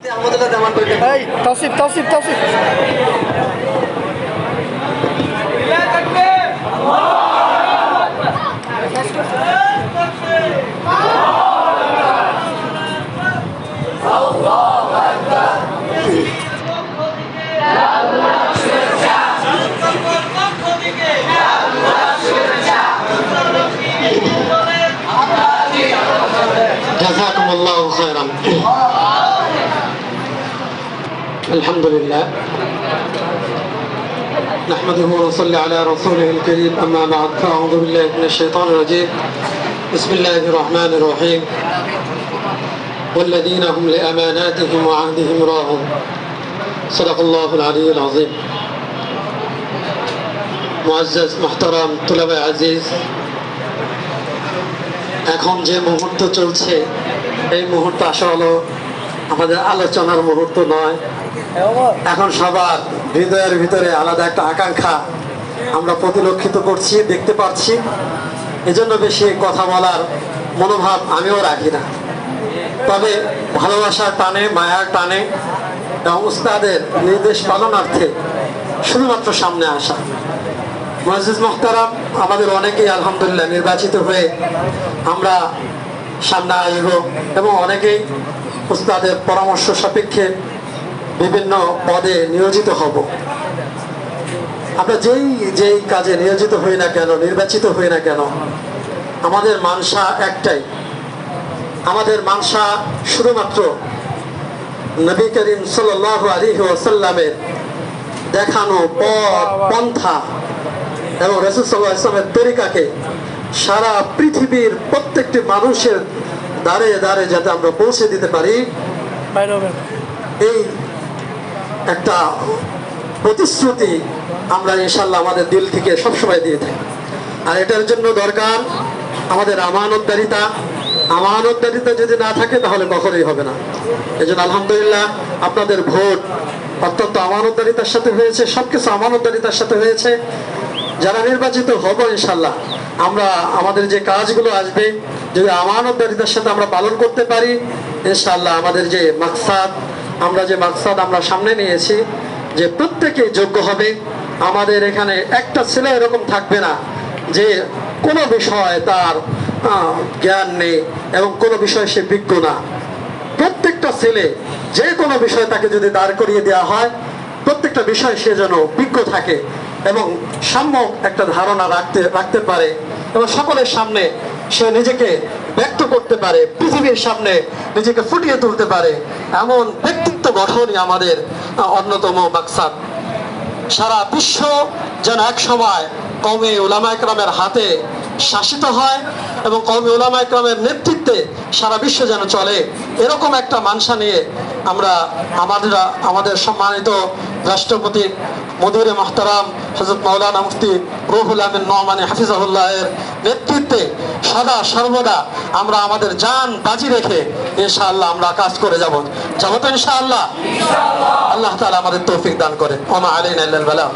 এই তসিফ তসিফ তসিফ جزاكم الله خيرا الحمد لله نحمده ونصلي على رسوله الكريم أما بعد فأعوذ بالله من الشيطان الرجيم بسم الله الرحمن الرحيم والذين هم لأماناتهم وعهدهم راعون صدق الله العلي العظيم معزز محترم طلبة عزيز এখন যে মুহূর্ত চলছে এই মুহূর্ত আসলে আমাদের আলোচনার মুহূর্ত নয় এখন সবার হৃদয়ের ভিতরে আলাদা একটা আকাঙ্ক্ষা আমরা প্রতিলক্ষিত করছি, দেখতে পাচ্ছি এজন্য বেশি কথা বলার মনোভাব আমিও রাখি না। তবে ভালোবাসার টানে, মায়ার টানে এবং উস্তাদের নির্দেশ পালনার্থে শুধুমাত্র সামনে আসা। মসজিদ মোহতারাম, আমাদের অনেকেই আলহামদুলিল্লাহ নির্বাচিত হয়ে আমরা সামনে আসব এবং অনেকেই উস্তাদের পরামর্শ সাপেক্ষে বিভিন্ন পদে নিয়োজিত হব। আমরা যেই যেই কাজে নিয়োজিত হই না কেন নির্বাচিত হই না কেন আমাদের মানসা একটাই। আমাদের মানসা শুধুমাত্র নবী করিম সাল আলী ওসাল্লামের দেখানো পথ পন্থা এবং রসুল সাল্লাহ ইসলামের তরিকাকে সারা পৃথিবীর প্রত্যেকটি মানুষের দ্বারে দ্বারে যাতে আমরা পৌঁছে দিতে পারি। এই একটা প্রতিশ্রুতি আমরা ইনশাল্লাহ আমাদের দিল থেকে সবসময় দিয়ে থাকি। আর এটার জন্য দরকার আমাদের আমানতদারিতা। আমানতদারিতা যদি না থাকে তাহলে কখনোই হবে না। এই জন্য আলহামদুলিল্লাহ আপনাদের ভোট অত্যন্ত আমানতদারিতার সাথে হয়েছে সব কিছু আমানতদারিতার সাথে হয়েছে। যারা নির্বাচিত হব ইনশাল্লাহ আমরা আমাদের যে কাজগুলো আসবে, যদি আমানতদারিতার সাথে আমরা পালন করতে পারি ইনশাল্লাহ আমাদের যে মাকসাদ আমরা যে মাকসাদ আমরা সামনে নিয়েছি যে প্রত্যেকেই যোগ্য হবে। আমাদের এখানে একটা ছেলে এরকম থাকবে না যে কোনো বিষয় তার জ্ঞান নেই এবং কোনো বিষয়ে সে বিজ্ঞ না। প্রত্যেকটা ছেলে যে কোনো বিষয় তাকে যদি দাঁড় করিয়ে দেওয়া হয়, প্রত্যেকটা বিষয় সে যেন বিজ্ঞ থাকে এবং সম্যক একটা ধারণা রাখতে রাখতে পারে। এবং সকলের সামনে সে নিজেকে ব্যক্ত করতে পারে, পৃথিবীর সামনে নিজেকে ফুটিয়ে তুলতে পারে, এমন ব্যক্তিত্ব গঠনই আমাদের অন্যতম মাকসাদ। সারা বিশ্ব যেন এক সময় কমে ওলামা একরামের হাতে শাসিত হয় এবং কমে ওলামা একরামের নেতৃত্বে সারা বিশ্ব যেন চলে। এরকম একটা মানসা নিয়ে আমরা আমাদের আমাদের সম্মানিত রাষ্ট্রপতি মধুরে মাহতারাম হজরত মাওলানা মুফতি রুহুল আমিন নহমানি হাফিজাহুল্লাহের নেতৃত্বে সদা সর্বদা আমরা আমাদের জান বাজি রেখে ইনশাআল্লাহ আমরা কাজ করে যাব। যাব তো ইনশাআল্লাহ? আল্লাহ তালা আমাদের তৌফিক দান করে ওমা আলাইনা আল্লাহ